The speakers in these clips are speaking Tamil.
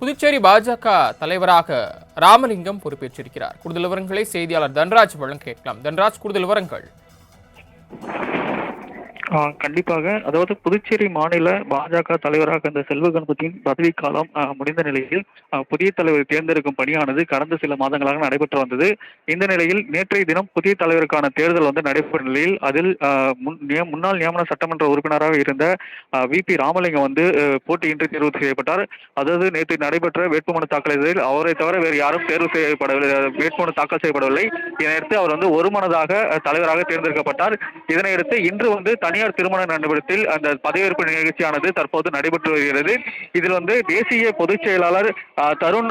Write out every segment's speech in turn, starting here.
புதுச்சேரி பாஜக தலைவராக ராமலிங்கம் பொறுப்பேற்றிருக்கிறார். கூடுதல் விவரங்களை செய்தியாளர் தன்ராஜ் வழங்க கேட்கலாம். தன்ராஜ் கூடுதல் விவரங்கள். கண்டிப்பாக. அதாவது புதுச்சேரி மாநில பாஜக தலைவராக இந்த செல்வ கணபதியின் பதவிக்காலம் முடிந்த நிலையில் புதிய தலைவர் தேர்ந்தெடுக்கும் பணியானது கடந்த சில மாதங்களாக நடைபெற்று வந்தது. இந்த நிலையில் நேற்றைய தினம் புதிய தலைவருக்கான தேர்தல் வந்து நடைபெற்ற நிலையில் அதில் முன்- நிய- முன்னாள் நியமன சட்டமன்ற உறுப்பினராக இருந்த வி. பி. ராமலிங்கம் வந்து போட்டியின்றி தேர்வு செய்யப்பட்டார். அதாவது நேற்று நடைபெற்ற வேட்புமனு தாக்கலில் அவரை தவிர வேறு யாரும் தேர்வு செய்யப்படவில்லை வேட்புமனு தாக்கல் செய்யப்படவில்லை. இதனையடுத்து அவர் வந்து ஒருமனதாக தலைவராக தேர்ந்தெடுக்கப்பட்டார். இதனையடுத்து இன்று வந்து தனி தனியார் திருமண மண்டபத்தில் அந்த பதவியேற்பு நிகழ்ச்சியானது தற்போது நடைபெற்று வருகிறது. இதில் வந்து தேசிய பொதுச் செயலாளர் தருண்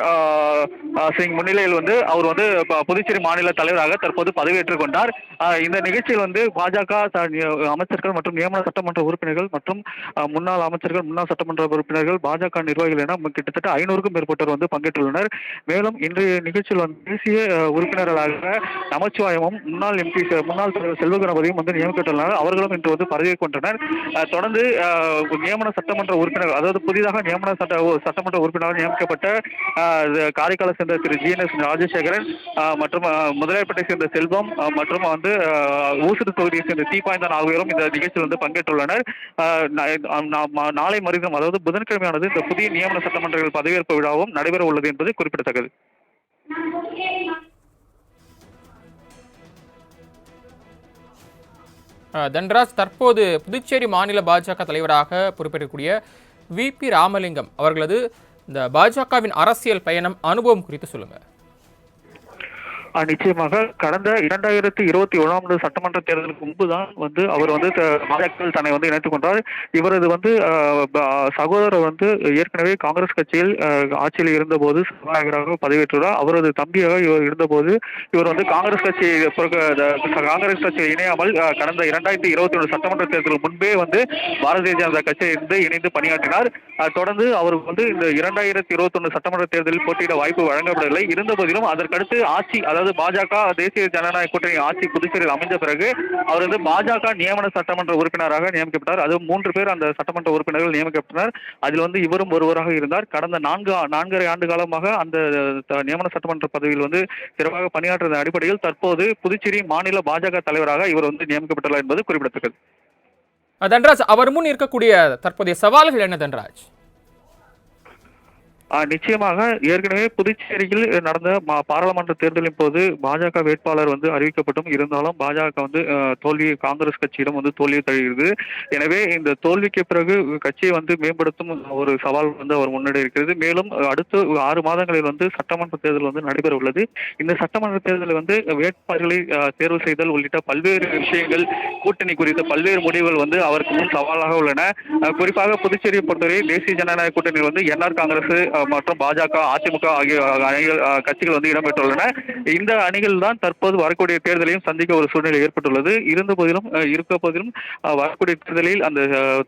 சிங் முன்னிலையில் வந்து அவர் வந்து புதுச்சேரி மாநில தலைவராக தற்போது பதவியேற்றுக் கொண்டார். இந்த நிகழ்ச்சியில் வந்து பாஜக த- அமைச்சர்கள் மற்றும் நியமன சட்டமன்ற உறுப்பினர்கள் மற்றும் முன்னாள் அமைச்சர்கள் முன்னாள் சட்டமன்ற உறுப்பினர்கள் பாஜக நிர்வாகிகள் என கிட்டத்தட்ட ஐநூறுக்கும் மேற்பட்டோர் வந்து பங்கேற்றுள்ளனர். மேலும் இன்றைய நிகழ்ச்சியில் வந்து தேசிய உறுப்பினர்களாக நமச்சிவாயமும் முன்னாள் எம்பி முன்னாள் தலைவர் செல்வ கணபதியும் வந்து நியமிக்கப்பட்டுள்ளனர். அவர்களும் இன்று வந்து பதவியேற்கின்றனர் தொடர்ந்து நியமன சட்டமன்ற உறுப்பினர் அதாவது புதிதாக நியமன சட்ட சட்டமன்ற உறுப்பினராக நியமிக்கப்பட்ட காரைக்கால காரைக்காலை சேர்ந்த திரு ஜி என் எஸ் ராஜசேகரன் மற்றும் முதலியார்பேட்டை சேர்ந்த செல்வம் மற்றும் வந்து ஊசுடு தொகுதியை சேர்ந்த தீபாய்ந்தான் ஆகியோரும் இந்த நிகழ்ச்சியில் வந்து பங்கேற்றுள்ளனர். நாளை மறுதினம் அதாவது புதன்கிழமையானது இந்த புதிய நியமன சட்டமன்றங்கள் பதவியேற்பு விழாவும் நடைபெற உள்ளது என்பது குறிப்பிடத்தக்கது. தன்ராஜ் தற்போது புதுச்சேரி மாநில பாஜக தலைவராக பொறுப்பேற்கக்கூடிய வி பி ராமலிங்கம் அவர்களது இந்த பாஜகவின் அரசியல் பயணம் அனுபவம் குறித்து சொல்லுங்கள் நிச்சயமாக கடந்த இரண்டாயிரத்தி இருபத்தி ஏழாம் ஆண்டு சட்டமன்ற தேர்தலுக்கு முன்புதான் வந்து அவர் வந்து த- தன்னை வந்து இணைத்துக் கொண்டார். இவரது வந்து ப- சகோதரர் வந்து ஏற்கனவே காங்கிரஸ் கட்சியில் ஆட்சியில் இருந்தபோது சபாநாயகராக பதவியேற்றுள்ளார். அவரது தம்பியாக இவர் இருந்தபோது இவர் வந்து காங்கிரஸ் கட்சி காங்கிரஸ் கட்சியில் இணையாமல் கடந்த இரண்டாயிரத்தி இருபத்தி ஒன்று சட்டமன்ற தேர்தலுக்கு முன்பே வந்து பாரதிய ஜனதா கட்சியில் இருந்து இணைந்து பணியாற்றினார். தொடர்ந்து அவருக்கு வந்து இந்த இரண்டாயிரத்தி இருபத்தி ஒன்று சட்டமன்ற தேர்தலில் போட்டியிட வாய்ப்பு வழங்கப்படவில்லை. இருந்த போதிலும் அதற்கடுத்து ஆட்சி அதாவது பாஜக தேசிய ஜனநாயக கூட்டணி ஆட்சி புதுச்சேரியில் அமைந்த பிறகு அவர் வந்து பாஜக நியமன சட்டமன்ற உறுப்பினராக நியமிக்கப்பட்டார். அது மூன்று பேர் அந்த சட்டமன்ற உறுப்பினர்கள் நியமிக்கப்பட்டனர். அதில் வந்து இவரும் ஒருவராக இருந்தார். கடந்த நான்கு நான்கரை ஆண்டு காலமாக அந்த நியமன சட்டமன்ற பதவியில் வந்து சிறப்பாக பணியாற்றிய அடிப்படையில் தற்போது புதுச்சேரி மாநில பாஜக தலைவராக இவர் வந்து நியமிக்கப்பட்டுள்ளார் என்பது குறிப்பிடத்தக்கது. தன்ராஜ் அவர் முன் இருக்கக்கூடிய தற்போதைய சவால்கள் என்ன தன்ராஜ்? நிச்சயமாக ஏற்கனவே புதுச்சேரியில் நடந்த மா- பாராளுமன்ற தேர்தலின் போது பாஜக வேட்பாளர் வந்து அறிவிக்கப்பட்டும். இருந்தாலும் பாஜக வந்து தோல்வி காங்கிரஸ் கட்சியிடம் வந்து தோல்வியை தழுகிறது எனவே இந்த தோல்விக்கு பிறகு கட்சியை வந்து மேம்படுத்தும் ஒரு சவால் வந்து அவர் முன்னெடுக்கிறது இருக்கிறது. மேலும் அடுத்து ஆறு மாதங்களில் வந்து சட்டமன்ற தேர்தல் வந்து நடைபெற உள்ளது. இந்த சட்டமன்ற தேர்தலில் வந்து வேட்பாளர்களை தேர்வு செய்தல் உள்ளிட்ட பல்வேறு விஷயங்கள் கூட்டணி குறித்த பல்வேறு முடிவுகள் வந்து அவருக்கு முன் சவாலாக உள்ளன. குறிப்பாக புதுச்சேரியை பொறுத்தவரை தேசிய ஜனநாயக கூட்டணியில் வந்து என்ஆர் காங்கிரஸ் மற்றும் பாஜக அதிமுக ஆகிய அணிகள் கட்சிகள் வந்து இடம்பெற்றுள்ளன. இந்த அணிகள் தான் தற்போது வரக்கூடிய தேர்தலையும் சந்திக்க ஒரு சூழ்நிலை ஏற்பட்டுள்ளது. இருந்த போதிலும் இருக்க போதிலும் வரக்கூடிய தேர்தலில் அந்த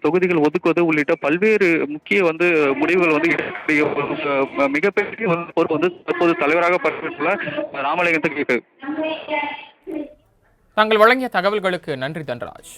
தொகுதிகள் ஒதுக்குவது உள்ளிட்ட பல்வேறு முக்கிய வந்து முடிவுகள் வந்து மிகப்பெரிய பொறுப்பு வந்து தற்போது தலைவராக பதவியேற்றுள்ள ராமலிங்கத்துக்கு தாங்கள் வழங்கிய தகவல்களுக்கு நன்றி தன்ராஜ்.